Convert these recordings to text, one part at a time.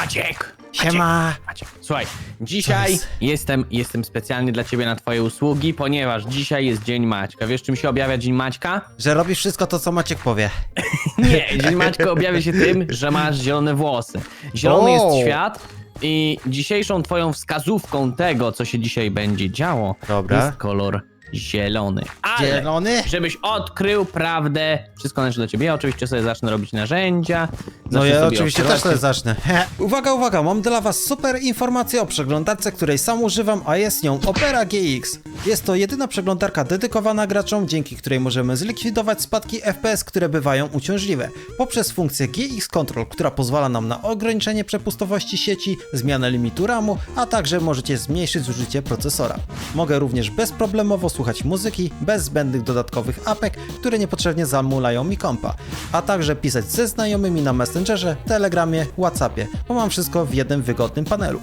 Maciek! Siema! Maciek, słuchaj, dzisiaj jest? jestem, jestem specjalnie dla ciebie na twoje usługi, ponieważ dzisiaj jest Dzień Maćka. Wiesz czym się objawia Dzień Maćka? Że robisz wszystko to, co Maciek powie. Nie, Dzień Maćka objawia się tym, że masz zielone włosy. Zielony O! jest świat i dzisiejszą twoją wskazówką tego, co się dzisiaj będzie działo, Dobra. jest kolor zielony. Ale Zielony? żebyś odkrył prawdę, wszystko należy do ciebie. Ja oczywiście sobie zacznę robić narzędzia. No zacznę ja sobie oczywiście odkrywać- też to zacznę. uwaga, uwaga, mam dla was super informację o przeglądarce, której sam używam, a jest nią Opera GX. Jest to jedyna przeglądarka dedykowana graczom, dzięki której możemy zlikwidować spadki FPS, które bywają uciążliwe, poprzez funkcję GX Control, która pozwala nam na ograniczenie przepustowości sieci, zmianę limitu RAMu, a także możecie zmniejszyć zużycie procesora. Mogę również bezproblemowo słuchać muzyki, bez zbędnych dodatkowych apek, które niepotrzebnie zamulają mi kompa, a także pisać ze znajomymi na Messengerze, Telegramie, Whatsappie, bo mam wszystko w jednym wygodnym panelu.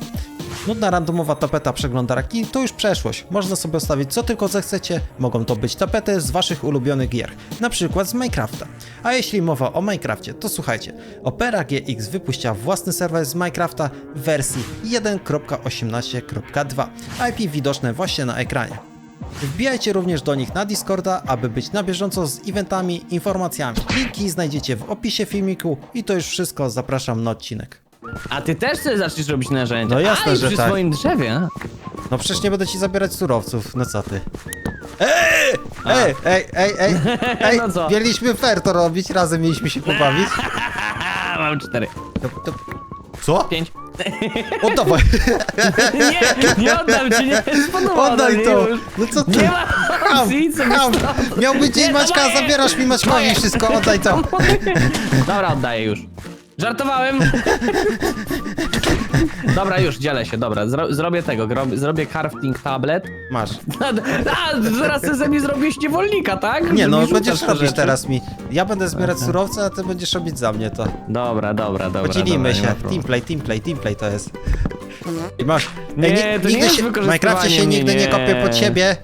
Nudna randomowa tapeta przeglądarki to już przeszłość. Można sobie ustawić co tylko zechcecie. Mogą to być tapety z waszych ulubionych gier, na przykład z Minecrafta. A jeśli mowa o Minecrafcie, to słuchajcie. Opera GX wypuściła własny serwer z Minecrafta w wersji 1.18.2. IP widoczne właśnie na ekranie. Wbijajcie również do nich na Discorda, aby być na bieżąco z eventami, informacjami. Linki znajdziecie w opisie filmiku i to już wszystko. Zapraszam na odcinek. A ty też sobie zaczniesz robić narzędzia. No jasne, A, i że przy tak. swoim drzewie? No przecież nie będę ci zabierać surowców, no co ty? Ej! Ej, ej, ej, ej, ej, No co? mieliśmy fair to robić, razem mieliśmy się pobawić. A, mam cztery. To, to... Co? Pięć. Oddawaj, Nie, nie oddam ci, nie spodobało oddaj mi to! już. No co ty? Nie ma opcji, co Ham, byś. Miał być dzień Nie, Maćka, to moje. zabierasz mi Maćkowi Moje. wszystko, oddaj to! Dobra, oddaję już. Żartowałem. Dobra, już, dzielę się, dobra. Zro zrobię tego, zrobię crafting tablet. Masz. A, zaraz ty ze mnie zrobisz niewolnika, tak? Nie Że no, mi będziesz rzucasz robić rzeczy. teraz mi. Ja będę zbierać surowce, a ty będziesz robić za mnie to. Dobra, dobra, dobra. Podzielimy dobra, nie się. problemu. Teamplay, teamplay, teamplay to jest. I masz. Nie, to nie nigdy jest się, w wykorzystywanie Minecrafcie się mnie, nigdy nie nie. kopię pod ciebie.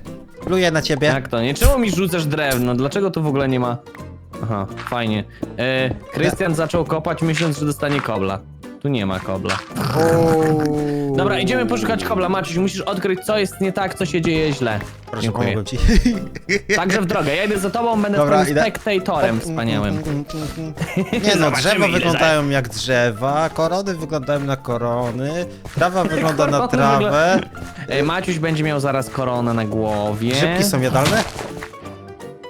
Pluję na ciebie. Jak to? Nie, czemu mi rzucasz drewno? Dlaczego tu w ogóle nie ma... Aha, fajnie. E, Krystian zaczął kopać myśląc, że dostanie kobla. Tu nie ma kobla. Uuu. Dobra, idziemy poszukać kobla. Maciuś, musisz odkryć, co jest nie tak, co się dzieje źle. Proszę, Dziękuję. pomogłem ci. Także w drogę. Ja idę za tobą, będę Dobra, twoim idę. spektatorem wspaniałym. Nie no, Zobaczymy, drzewa ile wyglądają jak drzewa, korony wyglądają na korony, trawa wygląda na Korony trawę. E, Maciuś będzie miał zaraz koronę na głowie. Grzybki są jadalne?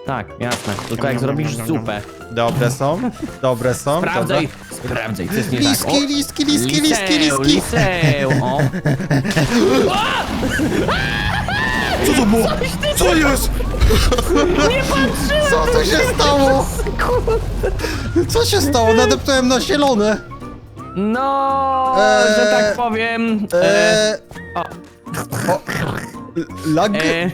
Tak, jasne. Tylko jak zrobisz zupę. Dobre są, dobre są. Sprawdzaj, sprawdzaj, co jest nie tak. O, listki, liseł, listki. liseł, o. Co to było? Co jest? Nie patrzyłem! Co tu się stało? Co się stało? Nadepnąłem na zielone. No, Eee, że tak powiem. E, Eee, o, o, lag? e,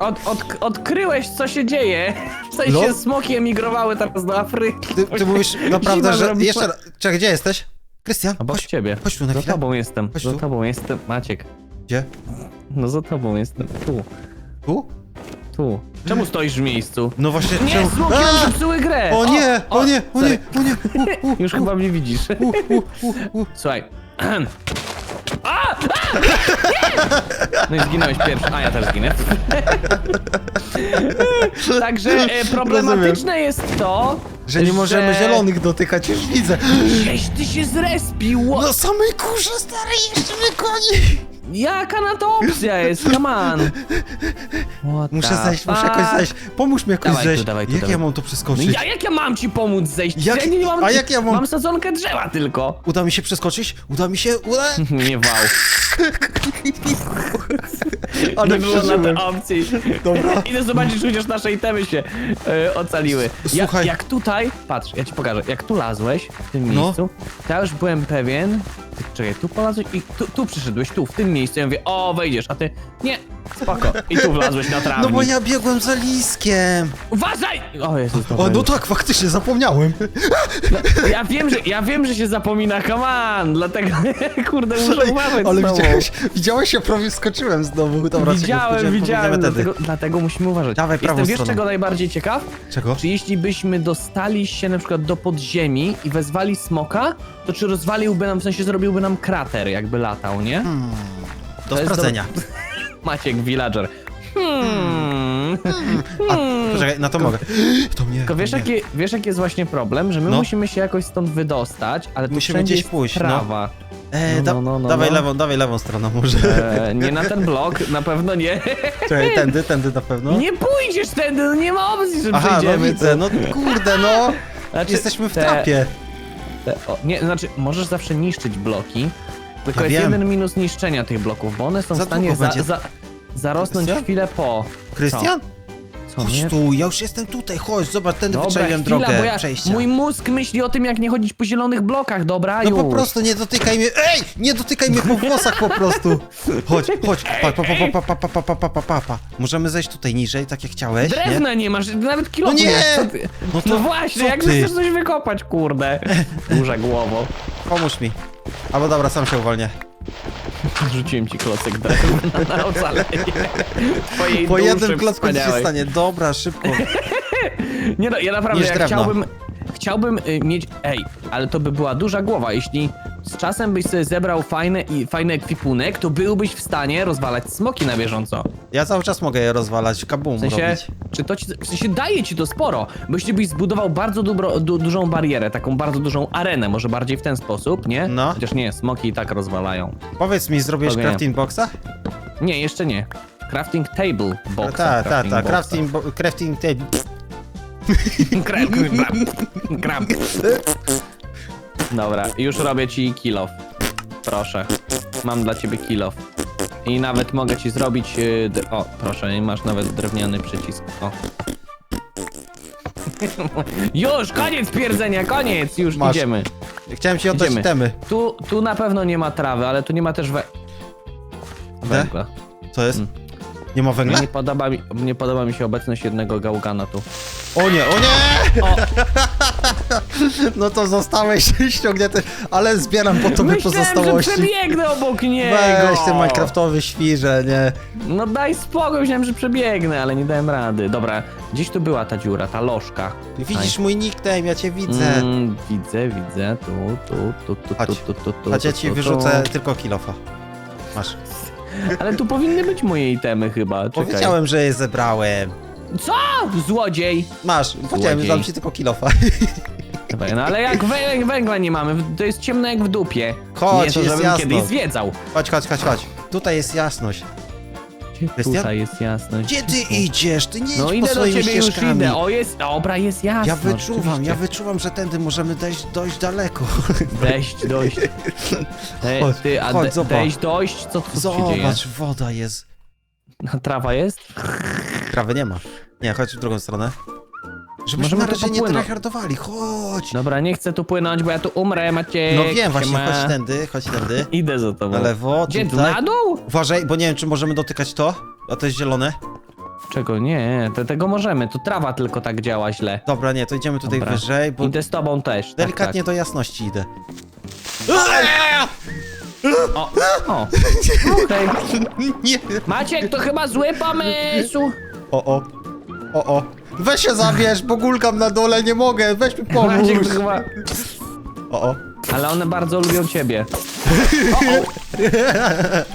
od, od, odkryłeś, co się dzieje. W sensie No. smoki emigrowały teraz do Afryki. Ty, ty mówisz naprawdę, że... zrobi- Jeszcze raz. Czekaj, gdzie jesteś? Krystian, Obok chodź, ciebie. chodź tu na Za chwilę. tobą jestem, Chodź za tu. tobą jestem. Maciek, Gdzie? no za tobą jestem. Tu, Tu? tu. Czemu stoisz w miejscu? No właśnie, Nie, czemu- smoki A! nam zepsuły grę! O nie, o nie, o nie, o nie. U, u, Już chyba mnie widzisz. u, u, u, u. Słuchaj. A! A! Nie! No i zginąłeś pierwszy. A ja też zginę. Także e, problematyczne jest to, Że nie możemy zielonych dotykać, już widzę. Gdzieś ty się zrespił! Na samej kurze, stary, jeszcze mnie goni. Jaka na to opcja jest? Come on! What Muszę the zejść, muszę fuck? jakoś zejść. Pomóż mi jakoś Dawaj tu, zejść. dawaj tu, jak dawaj. ja mam to No przeskoczyć? ja, jak ja mam ci pomóc zejść? Jak- ja nie mam, a jak ja mam- Mam sadzonkę drzewa tylko. Uda mi się przeskoczyć? Uda mi się? Uda? Nie wał. Ale nie było na przeżyłem. to opcji. Dobra. Idę zobaczyć, chociaż nasze itemy się e, ocaliły. Ja, Słuchaj. jak tutaj, patrz, ja ci pokażę, jak tu lazłeś w tym No. miejscu, to ja już byłem pewien, czekaj, tu polazłeś i tu, tu przyszedłeś, tu, w tym miejscu. Ja mówię, o, wejdziesz, a ty, nie, spoko. I tu wlazłeś na trawnik. No bo ja biegłem za liskiem. Uważaj! O Jezus, dobra, O, no już. tak, faktycznie zapomniałem. Ja wiem, że, ja wiem, że się zapomina, come on, dlatego, kurde, muszę uważać Ale z tobą. widziałeś, widziałeś, ja prawie skoczyłem znowu. Dobra, czekaj, widziałem, widziałem, pobiegamy dlatego, dlatego musimy uważać. Dawaj prawą Jestem, wiesz stroną. czego najbardziej ciekaw? Czego? Czy jeśli byśmy dostali się na przykład do podziemi i wezwali smoka, to czy rozwaliłby nam, w sensie zrobiłby nam krater, jakby latał, nie? Hmm, do To sprawdzenia. Maciek, villager. Hmm. A, poczekaj, na to mogę. To mnie, Tylko wiesz jaki, wiesz jaki jest właśnie problem? Że my No. musimy się jakoś stąd wydostać, ale tu Musimy gdzieś pójść, no. trawa. E, No, da, no, no, no, dawaj no. lewą, dawaj lewą stroną może. E, nie na ten blok, na pewno nie. Czekaj, tędy, tędy na pewno. Nie pójdziesz tędy, no nie ma opcji, że Aha, no przejdziemy. widzę, no kurde, no. Znaczy, Jesteśmy w te- trapie. Te, o, nie, znaczy, możesz zawsze niszczyć bloki, tylko Ja jest wiem. jeden minus niszczenia tych bloków, bo one są Za w stanie długo za, będzie. za, zarosnąć Krystian? chwilę po. Krystian? Chodź nie? tu, ja już jestem tutaj, chodź, zobacz, tędy Dobra, wyczaiłem chwila, drogę bo ja, przejścia. mój mózg myśli o tym, jak nie chodzić po zielonych blokach, dobra? No już. po prostu nie dotykaj mnie, ej! Nie dotykaj mnie po włosach po prostu! Chodź, chodź, pa, pa, pa, pa, pa, pa, pa, pa, pa, pa, pa, pa. Możemy zejść tutaj niżej, tak jak chciałeś, nie? Drewna nie masz, nawet kilo No nie! Co ty? No to No właśnie, co jak ty? chcesz coś wykopać, kurde? Duża głowo. Pomóż mi. Albo dobra, sam się uwolnię. Rzuciłem ci klocek drewna na ocalenie. Twojej Po duszy jednym klocku nic się wspaniałej. stanie. Dobra, szybko. Nie no, ja naprawdę, Niż ja drewno. chciałbym, chciałbym y, mieć, ej, ale to by była duża głowa, jeśli z czasem byś sobie zebrał fajny, i fajny ekwipunek, to byłbyś w stanie rozwalać smoki na bieżąco. Ja cały czas mogę je rozwalać, kabum W sensie, robić. czy to ci, w sensie daje ci to sporo, bo jeśli byś zbudował bardzo dobro, du, dużą barierę, taką bardzo dużą arenę, może bardziej w ten sposób, nie? No. Chociaż nie, smoki i tak rozwalają. Powiedz mi, zrobisz Powiem. crafting boxa? Nie, jeszcze nie. Crafting table boxa. Tak, tak, tak, crafting, bo- crafting table. Krab, krab, krab. Dobra, już robię ci kill off. Proszę. Mam dla ciebie kill off. I nawet mogę ci zrobić... y, O, proszę, masz nawet drewniany przycisk. O. Już, koniec pierdzenia, koniec! Już Masz. idziemy. Chciałem ci oddać Idziemy. temy. Tu, tu na pewno nie ma trawy, ale tu nie ma też we... węgla. Co jest? Mm. Nie ma węgla? Nie podoba, mi, nie podoba mi się obecność jednego gałgana tu. O nie, o nie! No to zostałeś ściągnięty, ale zbieram po tobie myślałem, że pozostałości. przebiegnę obok niego! Weź ten minecraftowy świrze, nie? No daj spokój, myślałem, że przebiegnę, ale nie dałem rady. Dobra, gdzieś tu była ta dziura, ta lożka. Widzisz mój nickname, ja cię widzę. Mm, widzę, widzę. Tu, tu, tu, tu, Chodź. tu, tu, tu, tu, Chodź, ja tu, ci tu, wyrzucę tu. tylko kilofa. Masz. Ale tu powinny być moje itemy chyba. Czekaj. Powiedziałem, że je zebrałem. Co? Złodziej! Masz, powiedziałem, że dam ci tylko kilofa. Dobra, no ale jak wę węgla nie mamy, to jest ciemno jak w dupie. Chodź, nie to, jest żebym jasno. kiedyś zwiedzał. Chodź, chodź, chodź, chodź. Tutaj jest jasność. Krystian? tutaj jest jasność? Gdzie ty idziesz? Ty nie idź No po idę do swoimi ciebie już ścieżkami. idę. O jest, dobra, jest jasność. Ja wyczuwam, oczywiście. ja wyczuwam, że tędy możemy dojść, dojść daleko. Dejść, dojść. Te, Chodź, ty, a chodź, de, zobacz. dejść, dojść? Co tu się dzieje? Zobacz, woda jest. Trawa jest? Trawy nie ma. Nie, chodź w drugą stronę. Żebyśmy Możemy na tu razie nie popłynąć. tryhardowali, chodź. Dobra, nie chcę tu płynąć, bo ja tu umrę, Maciek. No wiem, właśnie, Siema. chodź tędy, chodź tędy. Idę za tobą. Na lewo, Gdzie, tu tutaj. na dół? Uważaj, bo nie wiem, czy możemy dotykać to. A to jest zielone. Czego? Nie, te, tego możemy. Tu trawa tylko tak działa źle. Dobra, nie, to idziemy tutaj Dobra. wyżej, bo Idę z tobą też. Tak, delikatnie do jasności idę. tak. O, o. Okej. Nie. Maciek, to chyba zły pomysł. O, o. O, o. Weź się zabierz, bo gulkam na dole, nie mogę, weź mi pomóż. Maciek, to chyba... O, o. Ale one bardzo lubią ciebie. O,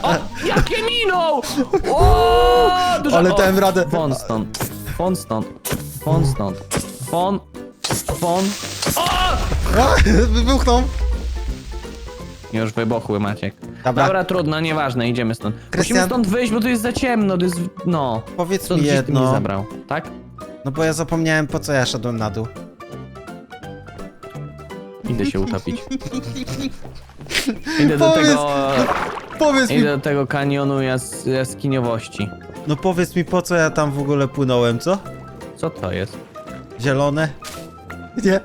o. o jakie minął! O, dużo... Ale dałem radę. Won stąd. Won stąd. Won stąd. Won. Won. O! A, Wybuchnął. Już wybuchły, Maciek. Dobra. Dobra, trudno, nieważne, idziemy stąd. Musimy stąd wyjść, bo tu jest za ciemno, to jest... no. Powiedz Stąd mi gdzieś ty mnie jedno. zabrał, tak? No bo ja zapomniałem, po co ja szedłem na dół. Idę się utopić. Idę do Powiedz- tego... Powiedz mi, Idę do tego kanionu jas, jaskiniowości. no powiedz mi, po co ja tam w ogóle płynąłem, co? Co to jest? Zielone? Nie.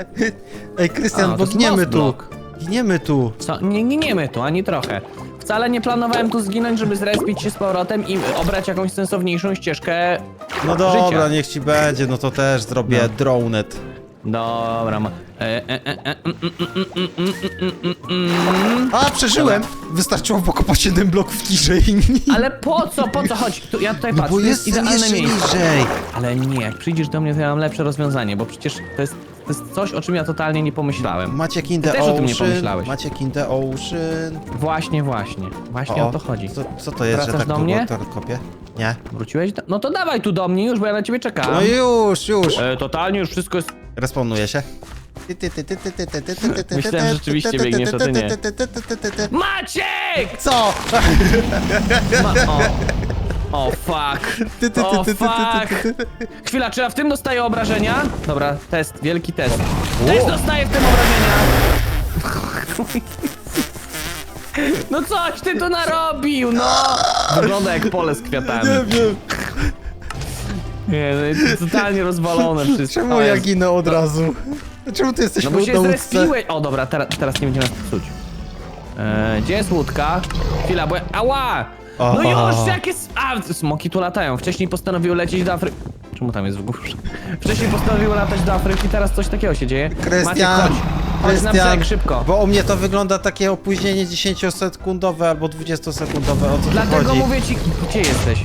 Ej, A, Krystian, to bo jest gniemy most tu. block. Giniemy tu. Co? Nie, nie, my tu, ani trochę. Wcale nie planowałem tu zginąć, żeby zrespić się z powrotem i obrać jakąś sensowniejszą ścieżkę No dobra, życia. niech ci będzie, no to też zrobię no. dronet. Dobra, ma... E, e, e, e. A, przeżyłem! Wystarczyło pokopać jeden blok niżej. Ale po co, po co? Chodź, tu, ja tutaj No patrzę, bo jest jestem idealne miejsce. niżej. Ale nie, jak przyjdziesz do mnie, to ja mam lepsze rozwiązanie, bo przecież to jest to jest coś, o czym ja totalnie nie pomyślałem. Maciek in the też o tym nie ocean. pomyślałeś. Maciek in the ocean. Właśnie, właśnie. Właśnie o, to chodzi. Co, co to jest, Wracasz że tak do długo mnie? to kopię? Nie. Wróciłeś? Do... No to dawaj tu do mnie już, bo ja na ciebie czekam. No już, już. E, totalnie już wszystko jest... Responuje się. Myślałem, że rzeczywiście biegniesz, a ty nie. Maciek! Co? Ma... O. O fuck. O fuck. Chwila, czy ja w tym dostaję obrażenia? Dobra, test, wielki test. Też dostaję w tym obrażenia. No coś ty tu narobił, no! Wygląda jak pole z kwiatami. Nie wiem. Nie, no, jest totalnie rozwalone wszystko. Czemu ja ginę od razu? Czemu ty jesteś No w bo się zrespiłeś. O dobra, teraz, teraz nie będzie nas psuć. Eee, gdzie jest łódka? Chwila, bo... ja- Ała! No już, jakie... s- A, smoki tu latają. Wcześniej postanowiły lecieć do Afryki. Czemu tam jest w górze? Wcześniej postanowiły latać do Afryki, teraz coś takiego się dzieje. Maciek, Krystian, chodź. Chodź na brzeg, szybko. bo u mnie to wygląda takie opóźnienie 10-sekundowe albo 20-sekundowe, o co tu Dlatego chodzi? mówię ci, gdzie jesteś?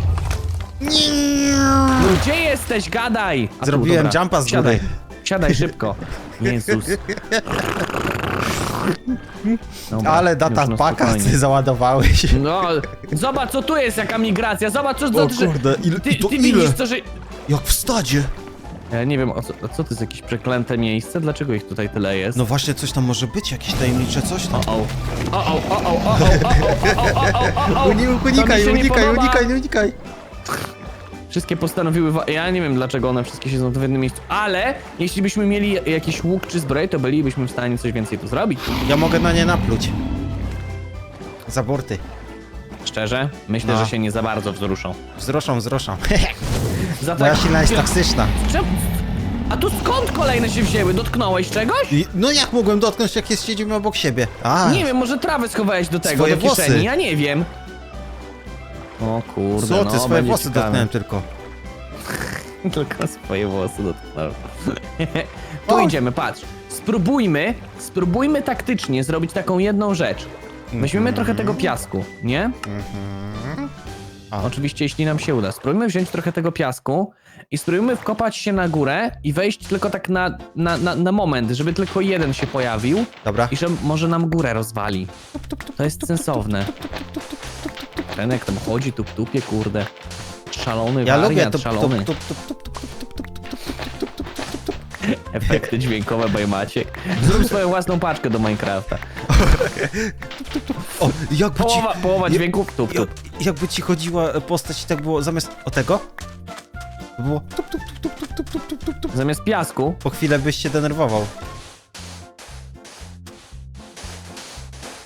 No gdzie jesteś? Gadaj! A tu, Zrobiłem jumpa z Siadaj. góry. Siadaj szybko. Jezus. Dobra, Ale już data paka spokojnie. ty załadowałeś. No, zobacz co tu jest, jaka migracja, zobacz co, O co że- kurde, ile- ty, to ty ile? widzisz co, że... Jak w stadzie. Ja nie wiem, o co, o co to jest jakieś przeklęte miejsce? Dlaczego ich tutaj tyle jest? No właśnie, coś tam może być, jakieś tajemnicze coś tam. O, o, o, o, o, o, o, o, o, o, o, o, o, Uni- To mi Unikaj, się nie unikaj, podoba. unikaj, unikaj. Wszystkie postanowiły, wa- ja nie wiem dlaczego one wszystkie siedzą w jednym miejscu, ale jeśli byśmy mieli jakiś łuk czy zbroję, to bylibyśmy w stanie coś więcej tu zrobić. Ja mogę na nie napluć. Za burty. Szczerze, myślę, No. że się nie za bardzo wzruszą. Wzruszą, wzruszą. Za Moja tak- silna jest toksyczna. Czemu? A tu skąd kolejne się wzięły? Dotknąłeś czegoś? I, no jak mogłem dotknąć, jak jest siedzimy obok siebie? A, Nie wiem, może trawę schowałeś do tego, Swoje do kieszeni, włosy. ja nie wiem. O kurde, co no, ty, swoje będzie włosy ciekawe. dotknąłem tylko. Tylko swoje włosy dotknąłem. tu O! idziemy, patrz. Spróbujmy, spróbujmy taktycznie zrobić taką jedną rzecz. Weźmiemy trochę tego piasku, nie? A. Oczywiście, jeśli nam się uda. Spróbujmy wziąć trochę tego piasku i spróbujmy wkopać się na górę i wejść tylko tak na, na, na, na moment, żeby tylko jeden się pojawił Dobra. i że może nam górę rozwali. To jest sensowne. Renek tam chodzi, tup tupie, kurde. Szalony Ja lubię wariat, tup, szalony. tup, tup, tup, tup, tup, tup, tup, tup, tup, tup, tup, tup, tup. Efekty dźwiękowe, Maciek. Zrób swoją własną paczkę do Minecrafta. O, jakby ci... Połowa, połowa ja- dźwięków tup tup. Jak, jakby ci chodziła postać i tak było zamiast o tego? To było tup, tup, tup, tup, tup, tup, tup, tup, tup. Zamiast piasku, Po chwilę byś się denerwował.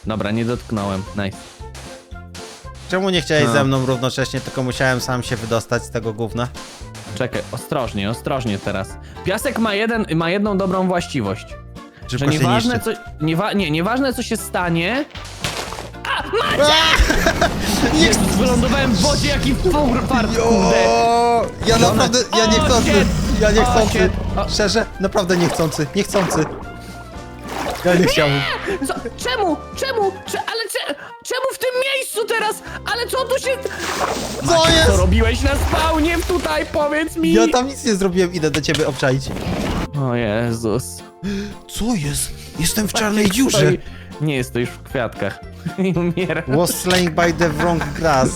dobra, nie dotknąłem. Nice. Czemu nie chciałeś No. ze mną równocześnie, tylko musiałem sam się wydostać z tego gówna? Czekaj, ostrożnie, ostrożnie teraz. Piasek ma, jeden, ma jedną dobrą właściwość. Że się nieważne niszczy. co, niewa, nie, nieważne co się stanie... Nie Wylądowałem w wodzie jaki fur, fart, kurde. O, ja naprawdę, ja O, niechcący, shit. ja O, shit. O. szczerze, naprawdę niechcący, niechcący. Ja nie chciałem. Co, czemu, czemu, Cze, ale cze, czemu w tym miejscu teraz? Ale co tu się... Co Co jest? robiłeś na spawnie tutaj, powiedz mi? Ja tam nic nie zrobiłem, idę do ciebie obczaić. O Jezus. Co jest? Jestem w czarnej dziurze. stoi- Nie jest to już w kwiatkach. I umiera. Was slain by the wrong grass.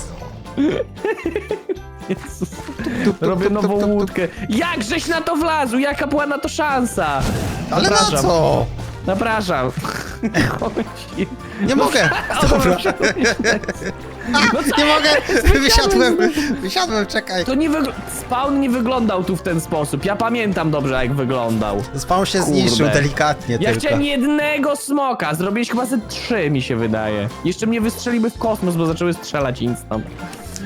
Jezus. Robię tup, nową tup, tup, tup. łódkę. Jak żeś na to wlazł? Jaka była na to szansa? Ale na co? Zapraszam. Chodź. Nie mogę. Dobra. No co? Nie mogę. Wysiadłem. Wysiadłem, czekaj. To nie wygl... Spawn nie wyglądał tu w ten sposób. Ja pamiętam dobrze, jak wyglądał. Spawn się Kurde. zniszczył delikatnie Ja tylko. chciałem jednego smoka. Zrobiłeś chyba ze trzy, mi się wydaje. Jeszcze mnie wystrzeliły w kosmos, bo zaczęły strzelać instant.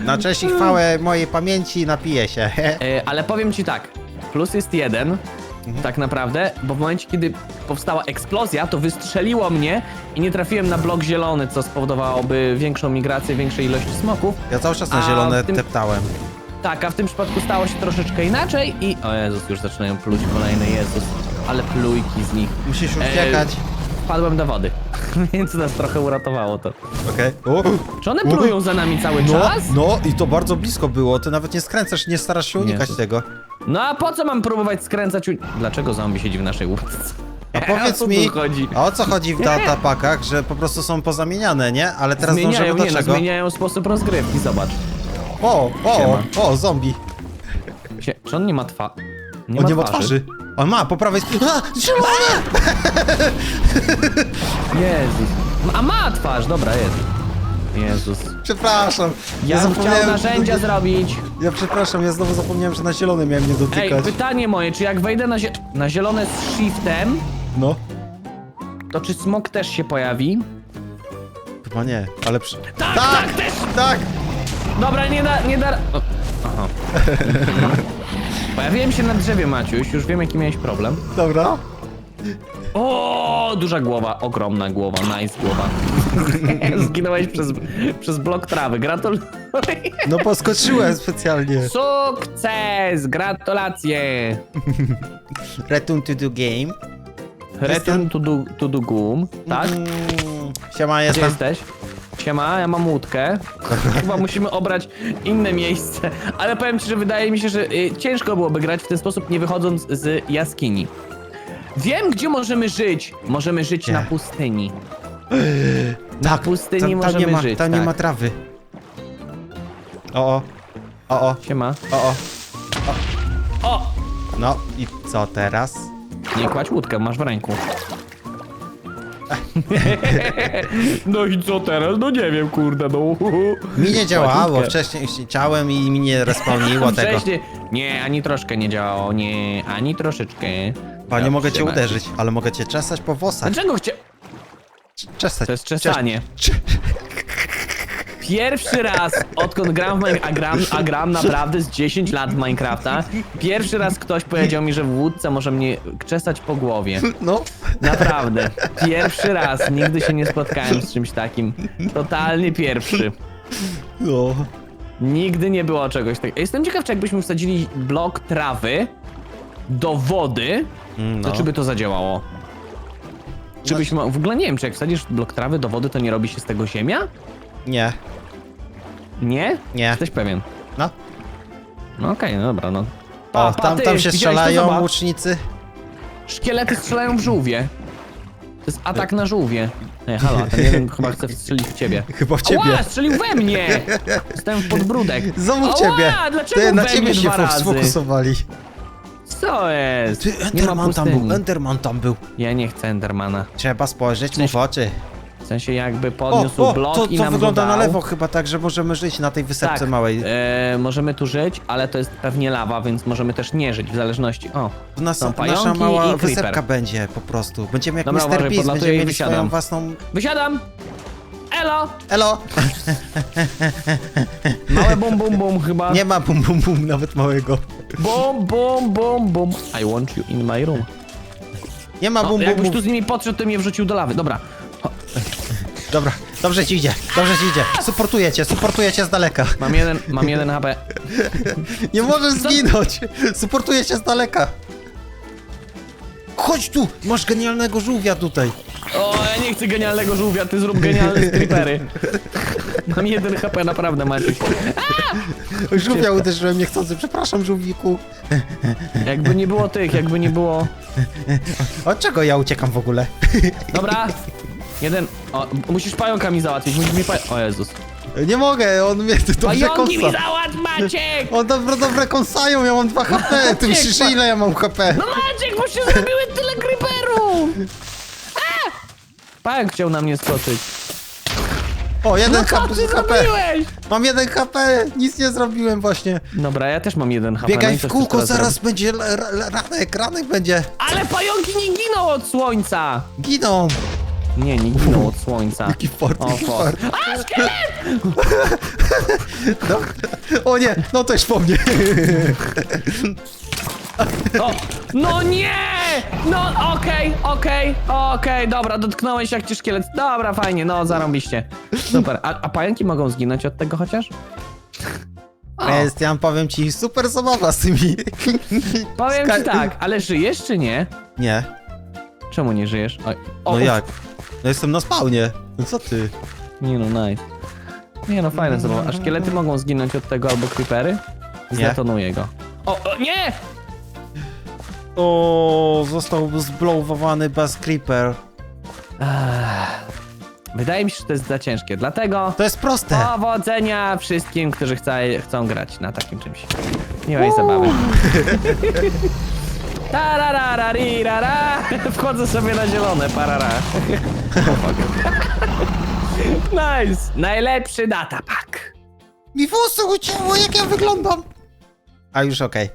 Na cześć i chwałę mojej pamięci napiję się. E, ale powiem ci tak. Plus jest jeden. Tak naprawdę, bo w momencie, kiedy powstała eksplozja, to wystrzeliło mnie i nie trafiłem na blok zielony, co spowodowałoby większą migrację, większej ilości smoków. Ja cały czas na A zielone w tym- teptałem. Tak, a w tym przypadku stało się troszeczkę inaczej i... O Jezus, już zaczynają pluć kolejne, Jezus. Ale plujki z nich. Musisz E, uciekać. Wpadłem do wody, więc nas trochę uratowało to. Okej. O, Czy one plują za nami cały No, czas? no i to bardzo blisko było. Ty nawet nie skręcasz, nie starasz się unikać Nie. tego. No a po co mam próbować skręcać? u- Dlaczego zombie siedzi w naszej łódce? A o powiedz co mi, tu chodzi? a o co chodzi w datapakach, że po prostu są pozamieniane, nie? Ale teraz zmieniają, dążymy do nie no, czego? zmieniają sposób rozgrywki, zobacz. O, o, Siema. o, zombie. Sie, czy on nie ma twa... On nie ma twarzy. On ma, po prawej... sp- A! Jezus. A ma twarz, dobra, jest. Jezus. Przepraszam. Ja bym chciał narzędzia zrobić. Ja przepraszam, ja znowu zapomniałem, że na zielony miałem nie Ej, dotykać. pytanie moje, czy jak wejdę na, zie na zielone z shiftem, No, to czy smok też się pojawi? chyba nie, ale przy... Tak, tak, też! Tak! Dobra, nie da, nie da... O, aha. Pojawiłem się na drzewie, Maciuś, już wiem jaki miałeś problem. Dobra. O, duża głowa, ogromna głowa, nice głowa. Zginąłeś przez, przez blok trawy, gratuluję. No poskoczyłem specjalnie. Sukces, gratulacje. Return to the game. Return to do, to do goom, tak? Mm, siema, Gdzie jestem. jesteś? Siema, ja mam łódkę. Chyba musimy obrać inne miejsce. Ale powiem ci, że wydaje mi się, że y, ciężko byłoby grać w ten sposób, nie wychodząc z jaskini. Wiem, gdzie możemy żyć. Możemy żyć Gdzie? na pustyni. Tak, pustyni tam, tam nie możemy ma, żyć, Tam nie tak. ma trawy. O, o. O, o, Siema. o, o. O! No i co teraz? Nie kładź łódkę, masz w ręku. No i co teraz? No nie wiem, kurde, no. Mi nie działało, wcześniej chciałem i mi nie respawniło tego. Wcześniej... Nie, ani troszkę nie działało, nie, ani troszeczkę. Bo nie mogę cię Dobrze, uderzyć, ale mogę cię czesać po włosach. Dlaczego chcia... Czesać. To jest czesanie. Cze- Pierwszy raz, odkąd gram w Minecraft, a gram, a gram naprawdę z 10 lat w Minecrafta, pierwszy raz ktoś powiedział mi, że w łódce może mnie czesać po głowie. No. Naprawdę. Pierwszy raz. Nigdy się nie spotkałem z czymś takim. Totalnie pierwszy. No. Nigdy nie było czegoś takiego. Jestem ciekaw, czy jakbyśmy wsadzili blok trawy do wody, No. to czy by to zadziałało? Czy byśmy... W ogóle nie wiem, czy jak wsadzisz blok trawy do wody, to nie robi się z tego ziemia? Nie. Nie? Nie. Jesteś pewien? No. No okej, no dobra, no. O, Pa, tam, ty, tam się widziałeś to? strzelają Zobacz. łucznicy. Szkielety strzelają w żółwie. To jest atak na żółwie. Ej, halo, ten jeden chyba chce strzelić w ciebie. Chyba w ciebie. Ła, strzelił we mnie! Jestem w podbródek. Znowu w Ała, ciebie. dlaczego Ty, na we ciebie mnie się dwa razy? sfokusowali. Co jest? Ty, nie ma Enderman tam był, Enderman tam był. Ja nie chcę Endermana. Trzeba spojrzeć mu w oczy. W sensie jakby O, podniósł o, blok to, i to nam wygląda go na lewo chyba tak, że możemy żyć na tej wysepce Tak, małej. e, możemy tu żyć, ale to jest pewnie lawa, więc możemy też nie żyć, w zależności. O, To nas, są nasza pająki mała i creeper. wysepka będzie po prostu. Będziemy jak Dobra, Mr. uważaj, Beast, podlatuję będziemy i mieli wysiadam. swoją własną... Wysiadam! Elo! Elo! Małe bum bum bum chyba. Nie ma bum bum bum nawet małego. Bum bum bum bum. I want you in my room. Nie ma O, bum bum jakbyś tu z nimi podszedł, to mnie wrzucił do lawy. Dobra. O, Dobra, dobrze ci idzie, dobrze ci idzie. Supportuję cię, supportuję cię z daleka. mam jeden, mam jeden HP. Nie możesz zginąć! Supportuję cię z daleka. Chodź tu! Masz genialnego żółwia tutaj. O, ja nie chcę genialnego żółwia, ty zrób genialne stripery. Mam jeden HP, naprawdę, Maciuś. Żółwia uderzyłem niechcący, przepraszam żółwiku. Jakby nie było tych, jakby nie było... Od czego ja uciekam w ogóle? Dobra. Jeden... O, musisz pająka mi załatwić, musisz mi paj... O Jezus. Nie mogę, on mnie tu dobrze Pająki mi kąsa. załatw, Maciek! On dobre, dobre kąsają, ja mam 2 HP. Ty myślisz, ile ja mam HP? No Maciek, bo się zrobiły tyle creeperów! A! Pająk chciał na mnie skoczyć. O, jeden No co HP. ty HP. zrobiłeś? Mam jeden HP, nic nie zrobiłem właśnie. Dobra, ja też mam jeden HP. no Biegaj i w co kółko, teraz zaraz zrobić? będzie l- r- ranek, ranek będzie. Ale pająki nie giną od słońca! Giną. Nie, nie giną od słońca. Jaki fart, O, jaki fuck. fart. A, szkielet! No. O nie, no też po mnie. O, No nie! No okej, okej, okej, dobra, dotknąłeś jak ci szkielet. Dobra, fajnie, no zarąbiście. Super. A, a pająki mogą zginąć od tego chociaż? O, Krystian, powiem ci, super zabawa z tymi. powiem Ska- ci tak, ale żyjesz czy nie? Nie, Czemu nie żyjesz? Oj. O, no jak? No jestem na spawnie. No co ty? Nie no, nice. Nie no, fajne zabawa. A szkielety mogą zginąć od tego albo creepery? Nie. Zdetonuję go. O, o, nie! O, został zblowowany bez creeper. Ech. Wydaje mi się, że to jest za ciężkie, dlatego To jest proste. powodzenia wszystkim, którzy chce, chcą grać na takim czymś. Miłej zabawy. Tararararirara. Wchodzę sobie na zielone, parara. Nice! Najlepszy datapak. Mi włosy ucięło, jak ja wyglądam. A już okej.